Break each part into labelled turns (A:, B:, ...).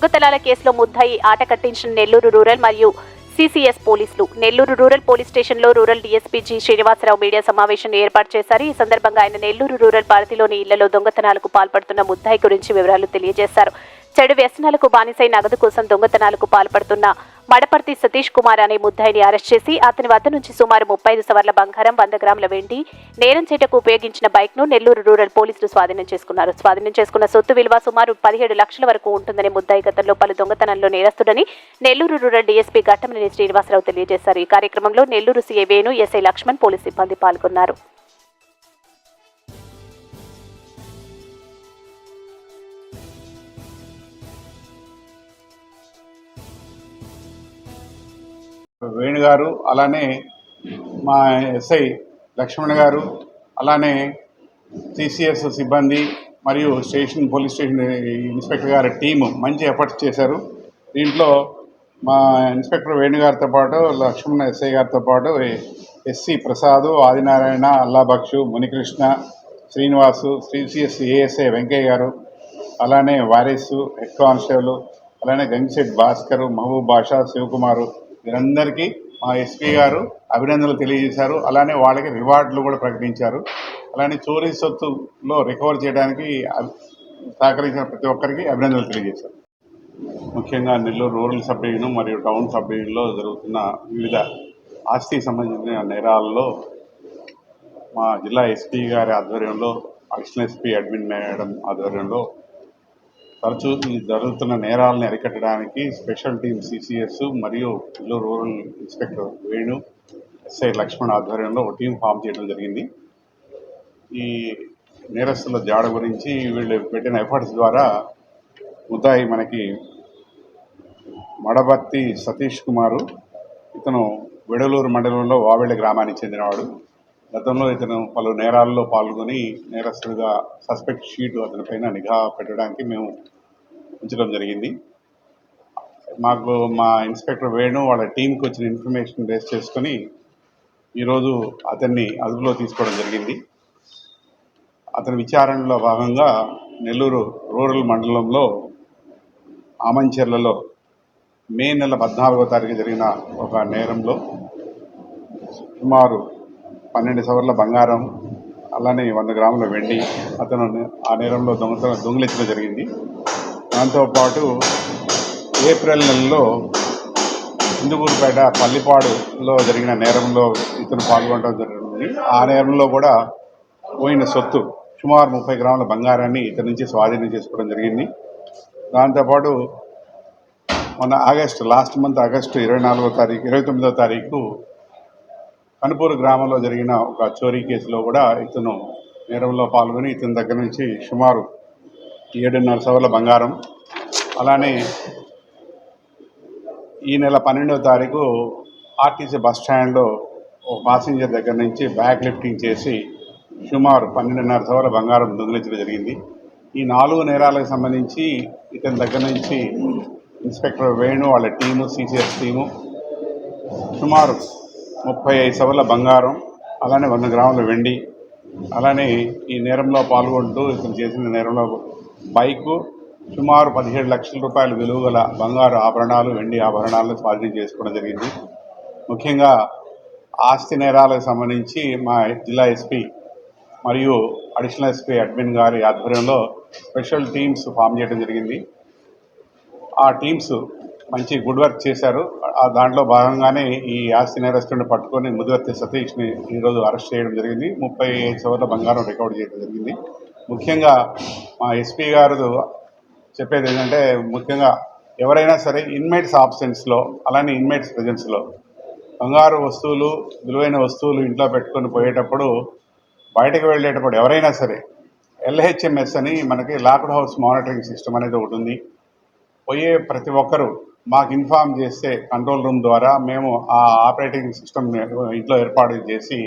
A: దొంగతనాల కేసులో ముద్దాయి ఆట కట్టించిన నెల్లూరు రూరల్ మరియు సిసిఎస్ పోలీసులు. నెల్లూరు రూరల్ పోలీస్ స్టేషన్లో rural DSP G Srinivasarao media సమావేశం ఏర్పాటు చేశారు. ఈ సందర్భంగా ఆయన నెల్లూరు రూరల్ పరిధిలోని ఇళ్ళలో దొంగతనాలకు పాల్పడుతున్న ముద్దాయి గురించి వివరాలు తెలియజేశారు. చెడు వ్యసనాలకు బానిసై నగదు కోసం దొంగతనాలకు పాల్పడుతున్న మడపర్తి సతీష్ కుమార్ అనే ముద్దాయిని అరెస్ట్ చేసి అతని వద్ద నుంచి సుమారు ముప్పై ఐదు సవర్ల బంగారం వంద గ్రాముల వెండి నేరం చేటకు ఉపయోగించిన బైక్ను నెల్లూరు రూరల్ పోలీసులు స్వాధీనం చేసుకున్నారు. స్వాధీనం చేసుకున్న సొత్తు విలువ సుమారు పదిహేడు లక్షల వరకు ఉంటుందని ముద్దాయి గతంలో పలు దొంగతనంలో నేరస్తుడని నెల్లూరు రూరల్ డీఎస్పీ ఘట్టమనేని శ్రీనివాసరావు తెలియజేశారు. ఈ కార్యక్రమంలో Nellore CI Venu SI Lakshman police సిబ్బంది పాల్గొన్నారు.
B: వేణు గారు అలానే మా ఎస్ఐ లక్ష్మణ్ గారు అలానే సిసిఎస్ సిబ్బంది మరియు స్టేషన్ పోలీస్ స్టేషన్ ఇన్స్పెక్టర్ గారి టీము మంచి ఎఫర్ట్స్ చేశారు. దీంట్లో మా ఇన్స్పెక్టర్ వేణు గారితో పాటు లక్ష్మణ్ ఎస్ఐ గారితో పాటు SC Prasad Adinarayana Allabhakshu Munikrishna Srinivasu CCS ASI Venkaiah గారు అలానే వారిసు హెడ్ కానిస్టేబుల్ అలానే గంగిశెట్ భాస్కర్ మహబూబ్ బాషా శివకుమారు వీరందరికీ మా ఎస్పీ గారు అభినందనలు తెలియజేశారు. అలానే వాళ్ళకి రివార్డులు కూడా ప్రకటించారు. అలానే చోరీ సొత్తులో రికవర్ చేయడానికి సహకరించిన ప్రతి ఒక్కరికి అభినందనలు తెలియజేశారు. ముఖ్యంగా నెల్లూరు రూరల్ సబ్ డివిజన్ మరియు టౌన్ సబ్ డివిజన్లో జరుగుతున్న వివిధ ఆస్తికి సంబంధించిన నేరాల్లో మా జిల్లా ఎస్పీ గారి ఆధ్వర్యంలో అడిషనల్ ఎస్పీ అడ్మిన్ మేడం ఆధ్వర్యంలో తరచూ ఈ జరుగుతున్న నేరాలను అరికట్టడానికి స్పెషల్ టీమ్ సిసిఎస్ మరియు Nellore rural inspector Venu SI Lakshman ఆధ్వర్యంలో ఒక టీం ఫామ్ చేయడం జరిగింది. ఈ నేరస్తుల జాడ గురించి వీళ్ళు పెట్టిన ఎఫర్ట్స్ ద్వారా ముద్దాయి మనకి మడబత్తి సతీష్ కుమారు ఇతను వెడలూరు మండలంలో వావెళ్ళ గ్రామానికి చెందినవాడు. గతంలో ఇతను పలు నేరాల్లో పాల్గొని నేరస్తుడిగా సస్పెక్ట్ షీట్ అతని పైన నిఘా పెట్టడానికి మేము ఉంచడం జరిగింది. మాకు మా ఇన్స్పెక్టర్ వేణు వాళ్ళ టీంకి వచ్చిన ఇన్ఫర్మేషన్ బేస్ చేసుకొని ఈరోజు అతన్ని అదుపులో తీసుకోవడం జరిగింది. అతని విచారణలో భాగంగా నెల్లూరు రూరల్ మండలంలో ఆమంచెర్లలో మే నెల పద్నాలుగో తారీఖు జరిగిన ఒక నేరంలో సుమారు పన్నెండు సవర్ల బంగారం అలానే వంద గ్రాముల వెండి అతను ఆ నేరంలో దొంగతనం దొంగిలించడం జరిగింది. దాంతోపాటు ఏప్రిల్ నెలలో ఇందుకూరుపేట పల్లిపాడులో జరిగిన నేరంలో ఇతను పాల్గొనడం జరిగింది. ఆ నేరంలో కూడా పోయిన సొత్తు సుమారు ముప్పై గ్రాముల బంగారాన్ని ఇతని నుంచి స్వాధీనం చేసుకోవడం జరిగింది. దాంతోపాటు మొన్న ఆగస్టు లాస్ట్ మంత్ ఆగస్టు ఇరవై నాలుగో తారీఖు ఇరవై తొమ్మిదో తారీఖు కనుపూరు గ్రామంలో జరిగిన ఒక చోరీ కేసులో కూడా ఇతను నేరంలో పాల్గొని ఇతని దగ్గర నుంచి సుమారు ఏడున్నర సవర్ల బంగారం. అలానే ఈ నెల పన్నెండవ తారీఖు ఆర్టీసీ బస్ స్టాండ్లో ఒక పాసింజర్ దగ్గర నుంచి బ్యాక్ లిఫ్టింగ్ చేసి సుమారు పన్నెండున్నర సవర్ల బంగారం దొంగిలించడం జరిగింది. ఈ నాలుగు నేరాలకు సంబంధించి ఇతని దగ్గర నుంచి ఇన్స్పెక్టర్ వేణు వాళ్ళ టీము సిసిఎస్ టీము సుమారు ముప్పై ఐదు సవర్ల బంగారం అలానే వంద గ్రాముల వెండి అలానే ఈ నేరంలో పాల్గొంటూ ఇతను చేసిన నేరంలో బైకు సుమారు పదిహేడు లక్షల రూపాయల విలువ గల బంగారు ఆభరణాలు వెండి ఆభరణాలను స్వాధీనం చేసుకోవడం జరిగింది. ముఖ్యంగా ఆస్తి నేరాలకు సంబంధించి మా జిల్లా ఎస్పీ మరియు అడిషనల్ ఎస్పీ అడ్మిన్ గారి ఆధ్వర్యంలో స్పెషల్ టీమ్స్ ఫామ్ చేయడం జరిగింది. ఆ టీమ్స్ మంచి గుడ్ వర్క్ చేశారు. ఆ దాంట్లో భాగంగానే ఈ ఆస్తి నేరస్తుని పట్టుకొని ముదివర్తి సతీష్ని ఈరోజు అరెస్ట్ చేయడం జరిగింది. ముప్పై ఐదు సవర్ల బంగారం రికవర్ చేయడం జరిగింది. ముఖ్యంగా మా ఎస్పీ గారు చెప్పేది ఏంటంటే ముఖ్యంగా ఎవరైనా సరే ఇన్మేట్స్ ఆబ్సెన్స్లో అలానే ఇన్మేట్స్ ప్రజెన్స్లో బంగారు వస్తువులు విలువైన వస్తువులు ఇంట్లో పెట్టుకొని పోయేటప్పుడు బయటకు వెళ్ళేటప్పుడు ఎవరైనా సరే ఎల్హెచ్ఎంఎస్ అని మనకి లాక్డ్ హౌస్ మానిటరింగ్ సిస్టమ్ అనేది ఒకటి ఉంది. పోయే ప్రతి ఒక్కరూ మాకు ఇన్ఫామ్ చేస్తే కంట్రోల్ రూమ్ ద్వారా మేము ఆ ఆపరేటింగ్ సిస్టమ్ ఇంట్లో ఏర్పాటు చేసి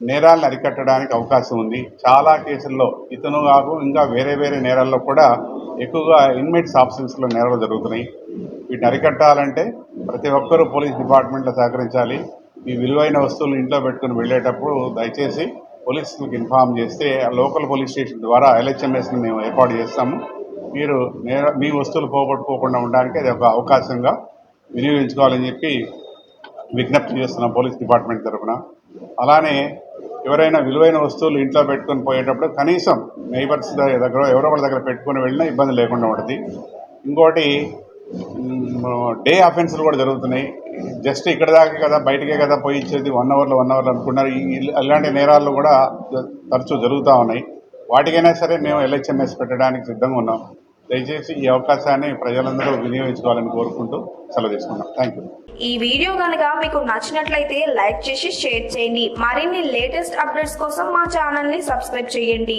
B: నేరాలను అరికట్టడానికి అవకాశం ఉంది. చాలా కేసుల్లో ఇతను కాకు ఇంకా వేరే వేరే నేరాల్లో కూడా ఎక్కువగా ఇన్మేట్స్ ఆప్షన్స్లో నేరాలు జరుగుతున్నాయి. వీటిని అరికట్టాలంటే ప్రతి ఒక్కరూ పోలీస్ డిపార్ట్మెంట్లో సహకరించాలి. ఈ విలువైన వస్తువులు ఇంట్లో పెట్టుకుని వెళ్ళేటప్పుడు దయచేసి పోలీసులకు ఇన్ఫామ్ చేస్తే ఆ లోకల్ పోలీస్ స్టేషన్ ద్వారా ఎల్హెచ్ఎంఎస్ని మేము ఏర్పాటు చేస్తాము. మీరు నేర మీ వస్తువులు పోగొట్టుకోకుండా ఉండడానికి అది ఒక అవకాశంగా వినియోగించుకోవాలని చెప్పి విజ్ఞప్తి చేస్తున్నాం పోలీస్ డిపార్ట్మెంట్ తరఫున అలానే ఎవరైనా విలువైన వస్తువులు ఇంట్లో పెట్టుకొని పోయేటప్పుడు కనీసం నైబర్స్ దగ్గర ఎవరో ఒకరి దగ్గర పెట్టుకొని వెళ్ళినా ఇబ్బంది లేకుండా ఉంటుంది. ఇంకోటి డే అఫెన్స్లు కూడా జరుగుతున్నాయి. జస్ట్ ఇక్కడ దాకా కదా బయటకే కదా పోయి ఇచ్చేది వన్ అవర్లో వన్ అవర్లో అనుకున్నారు. ఈ ఇలాంటి నేరాలు కూడా తరచూ జరుగుతూ ఉన్నాయి. వాటికైనా సరే మేము ఎల్హెచ్ఎంఎస్ పెట్టడానికి సిద్ధంగా ఉన్నాం. దయచేసి ఈ అవకాశాన్ని ప్రజలందరూ వినియోగించుకోవాలని కోరుకుంటూ సెలవు తీసుకున్నాం. థ్యాంక్ యూ
C: ఈ వీడియో కనుక మీకు నచ్చినట్లయితే లైక్ చేసి షేర్ చేయండి. మరిన్ని లేటెస్ట్ అప్డేట్స్ కోసం మా ఛానల్ని సబ్స్క్రైబ్ చేయండి.